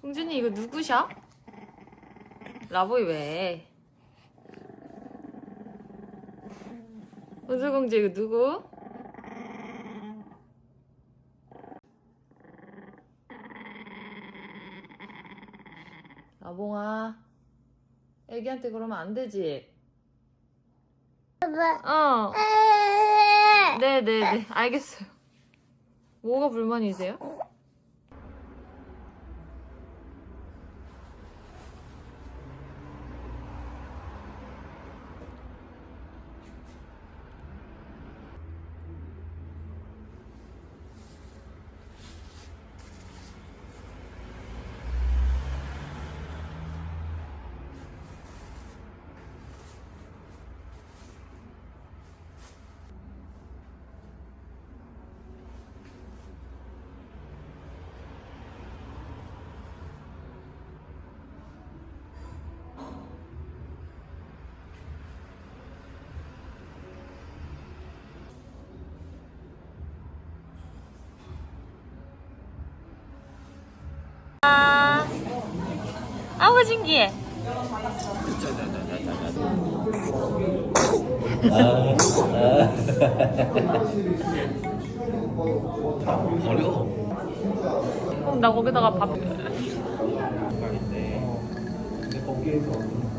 공준이 이거 누구셔? 라보이 왜? 은수공주 이거 누구? 라봉아 애기한테 그러면 안 되지? 어 네네네 알겠어요 뭐가 불만이세요? 아우 신기해 어려워. 그럼 나 거기다가 밥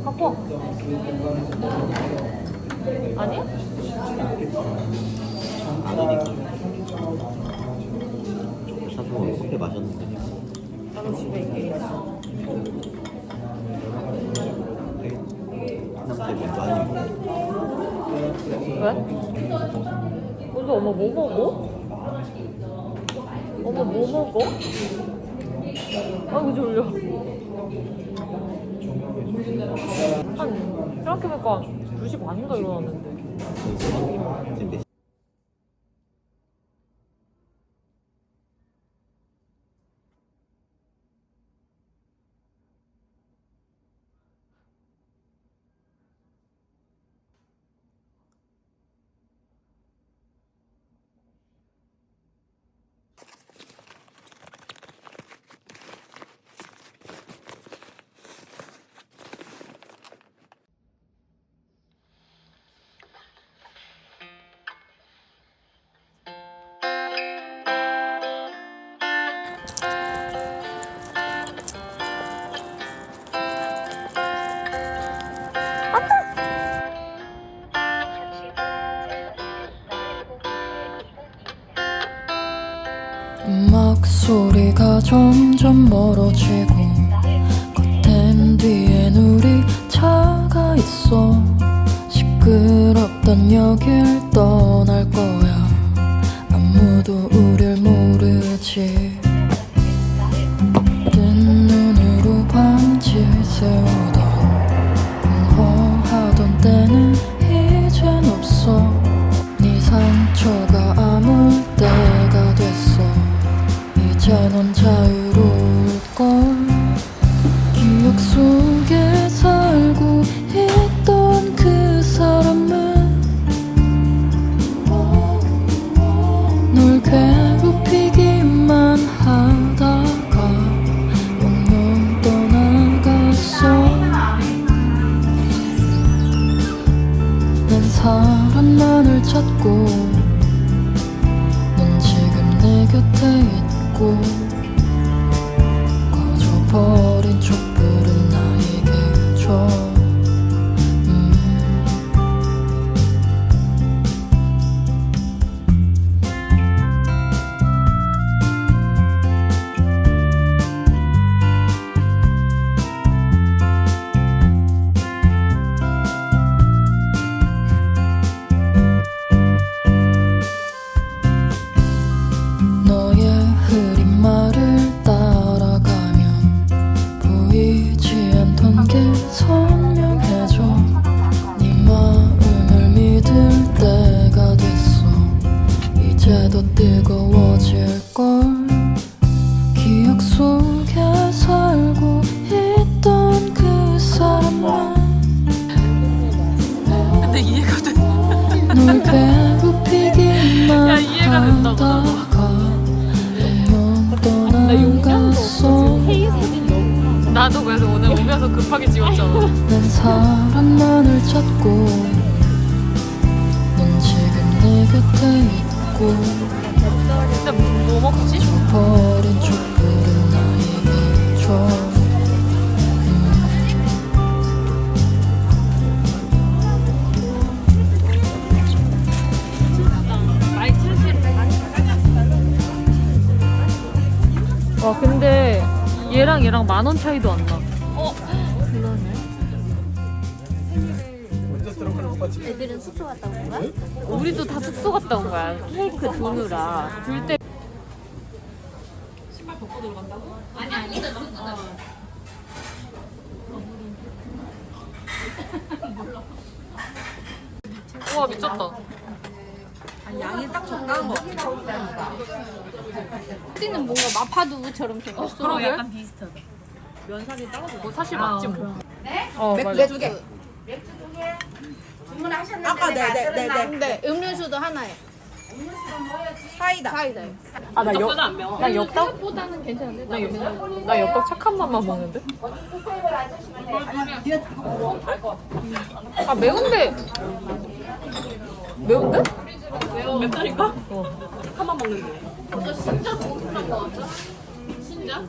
갖고 와. 아니? 사서 커피 마셨는데. 나도 집에 있게 먼저 하니. 왜? 먼저 엄마 뭐 먹어? 엄마 뭐 먹어? 아이고 졸려 한 생각해보니까 2시 반인가 일어났는데 소리가 점점 멀어지고 겉엔 뒤엔 우리 차가 있어 시끄럽던 여길 떠날 거야. 아무도 우릴 모르지 속에 떠나갔어 회의 사진 나도 그래서 오늘 오면서 급하게 찍었잖아. 난 사랑만을 찾고 넌 지금 내 곁에 있고 근데 뭐 먹지? 버린 촛불은 나에게 줘 와 근데 얘랑 얘랑 만 원 차이도 안 나. 애들은 숙소 갔다 온 거야? 우리도 다 숙소 갔다 온 거야. 케이크 두느라. 둘 때. 우와 미쳤다. 우리 는 뭔가 마파두부처럼 생겼어. 그러게. 약간 비슷하다. 면사리 따로 뭐 사실 맞지 뭐. 어 맞아. 두 개. 아까 네네네네 근데 음료수도 하나에. 사이다. 사이다. 아 나 엽. 나 엽떡? 보다는 괜찮은데. 나 엽떡. 나 엽떡 착한 맛만 먹는데. 아 매운데. 매운데? 맵다니까? 어. 착한 맛 먹는데. 너 진짜 거 같아? 진짜?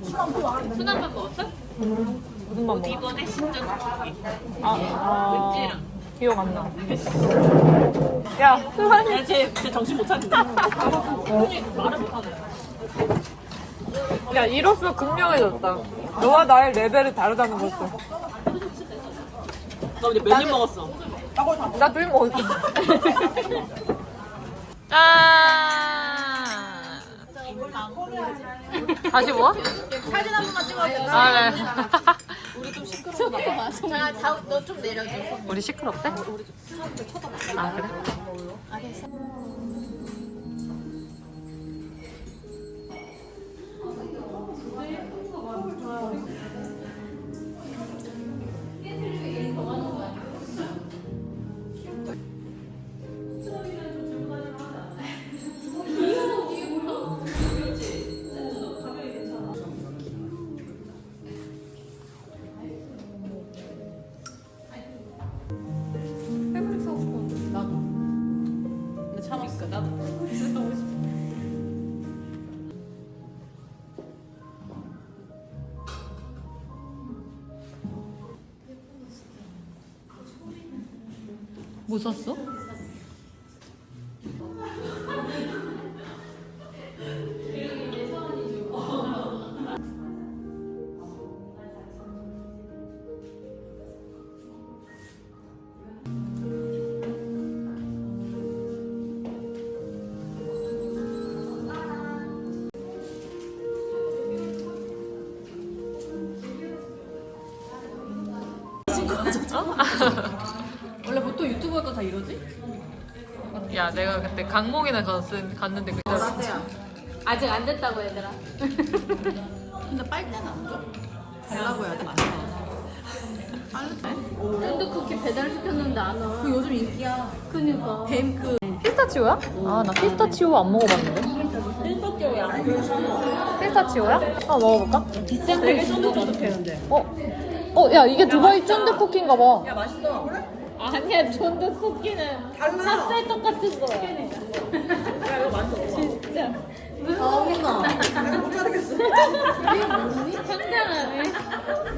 순한 맛 먹었어? 무슨 맛 먹었어? 이번에 진짜 아, 아 기억 안 나. 야, 수환이. 쟤, 쟤 정신 못 차린다. 야, 이로써 극명해졌다. 너와 나의 레벨이 다르다는 것을. 너 이제 몇입 먹었어? 나둘 먹었어. 짠! 다시 모아? 사진 한 번만 찍어줘. 아, 네. 자, 다, 너 좀 내려줘. 우리 시끄럽대? 아, 그래? 뭐 샀어? 강몽이나 갔은, 갔는데 그 아직 안 됐다고, 얘들아. 근데 빨대는 안 줘? 달라고 해야 돼. 쫀득 쿠키 배달 시켰는데 안 와. 그 요즘 인기야. 그니까. 뱀 그 피스타치오야? 아, 나 피스타치오 안 먹어봤는데. 피스타치오야? 한번 먹어볼까? 비싼 거 있어. 어? 어, 야, 이게 두바이 쫀득 쿠키인가 봐. 야 맛있어. 아니야, 쫀득 쿠키는 찹쌀 똑같은 거야. 진짜. 어머나. 못 자르겠어. 상당하네.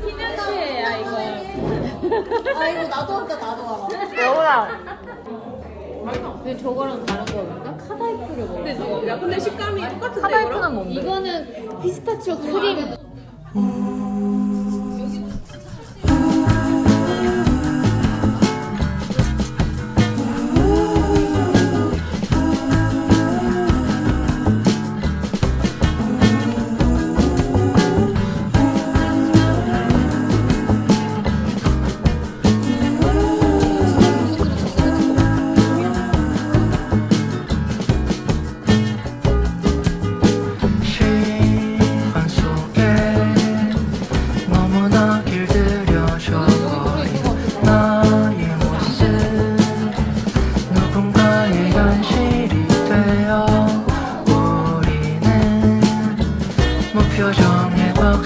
피나치에야, 이거. 아 이거 나도 한다 나도 알아. 여보나. 근데 저거랑 다른 거인가? 카다이프를 먹어. 근데, 야, 근데 식감이 똑같은데, 이거랑? 카다이프는 뭔데? 이거는 피스타치오 크림. 표정의 박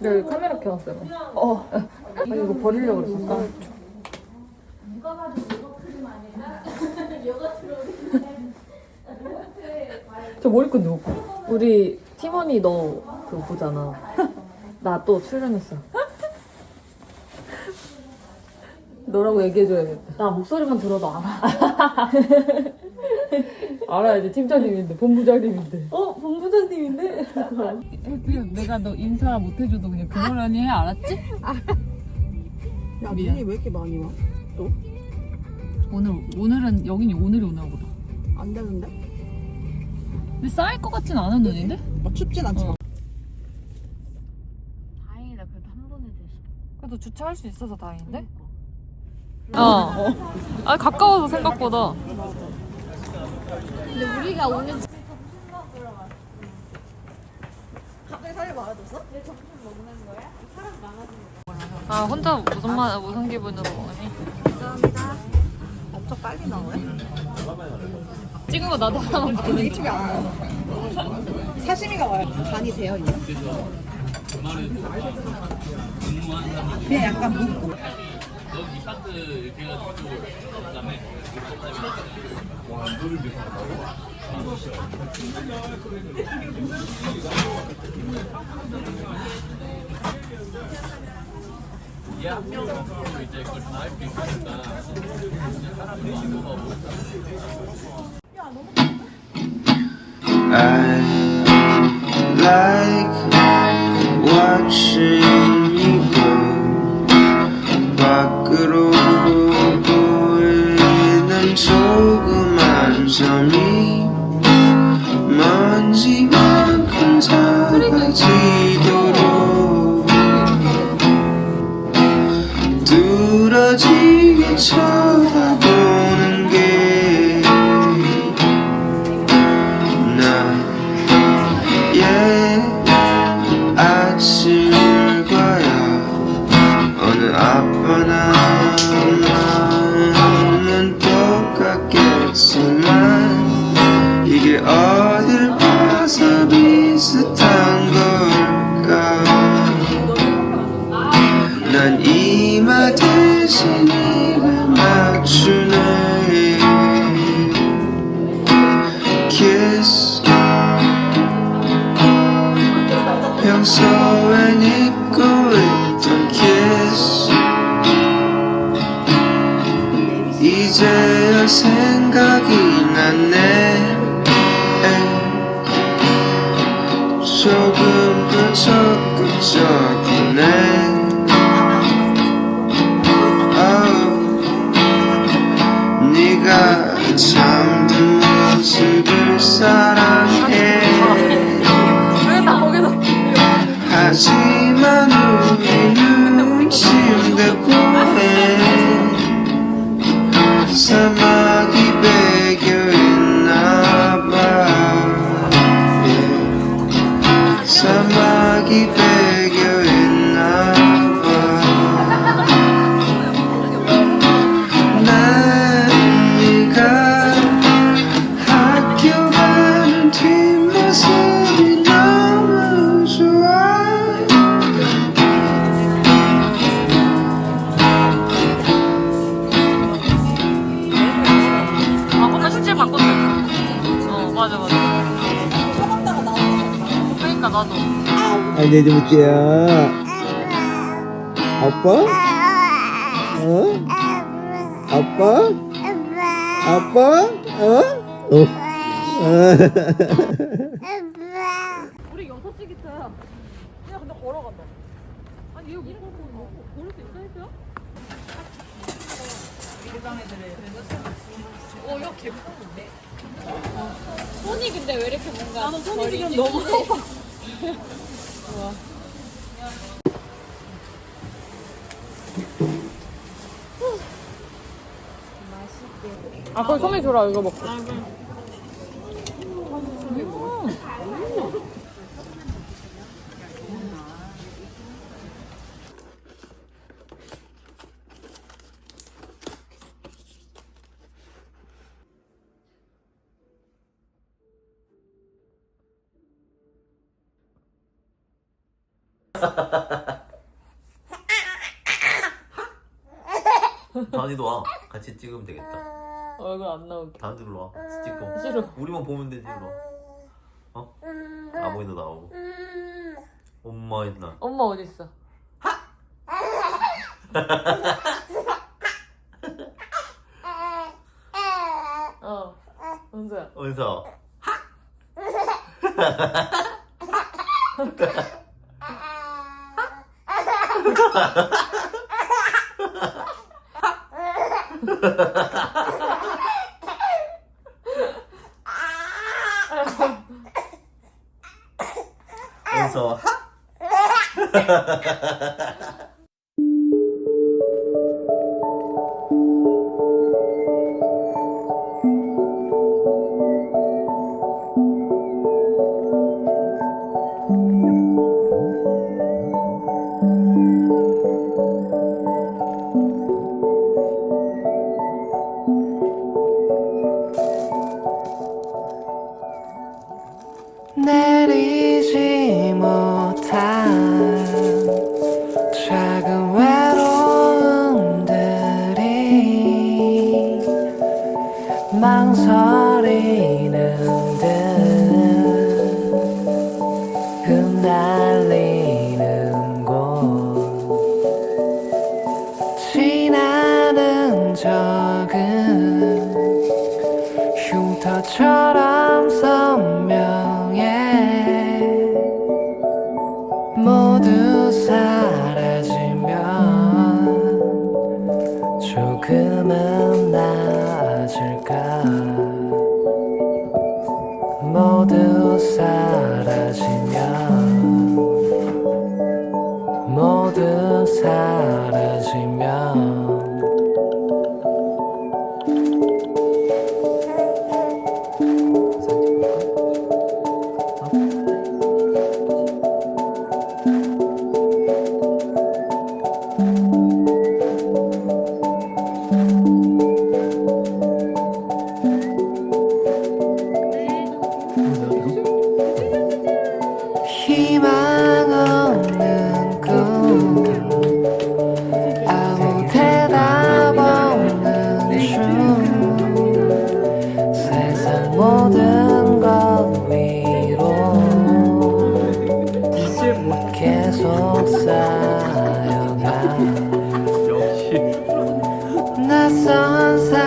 내가 여기 카메라 켜놨어요. 어. 아니 이거 버리려고 그랬었어. 저 머리끈 누구 거? 우리 팀원이 너 그거 보잖아. 나 또 출연했어. 너라고 얘기해줘야겠다. 나 목소리만 들어도 알아. 알아야지 팀장님인데 본부장님인데. 어 본부장님인데? 그냥 내가 너 인사 못 해줘도 그냥 그거라니 해 알았지? 야, 눈이 왜 이렇게 많이 와? 오늘 오늘은 여긴이 오늘이 오나 보다. 안 되는데? 근데 쌓일 것 같진 않은 눈인데? 막 춥진 않지만. 다행이다 그래도 한 번에 됐어. 그래도 주차할 수 있어서 다행인데? 어. 아 가까워서 생각보다. 갑자기 살이 많아졌어? 아 혼자 무슨 말 무슨 기분으로 먹니? 감사합니다. 엄청 빨리 나오네. 찍은 거 나도 하나만 아, 되게 튀게 안 나와. 사시미가 와요. 간이 되어 있네. 그냥 약간 묵고. I like watching 뚫 좀 볼게요. 아빠? 어? 아빠? 아빠? 어? 어. 우리 여섯 시 기차야. 야 근데 걸어간다. 아니 여기 이거 걸을 수 있어? 어야 개무서운데. 손이 근데 왜 이렇게 뭔가 나는 손이 지금 너무 아, 그럼 소미 줘라, 이거 먹고. 다은이도 와. 같이 찍으면 되겠다. 얼굴 안 나오게. 다은이도 와. 같이 찍고. 싫어. 우리만 보면 되지, 너. 어? 아버지도 나오고. 엄마 있나? 엄마 어딨어? 어, 은서야. 은서. 은서. 내 망설이는 듯 sunset.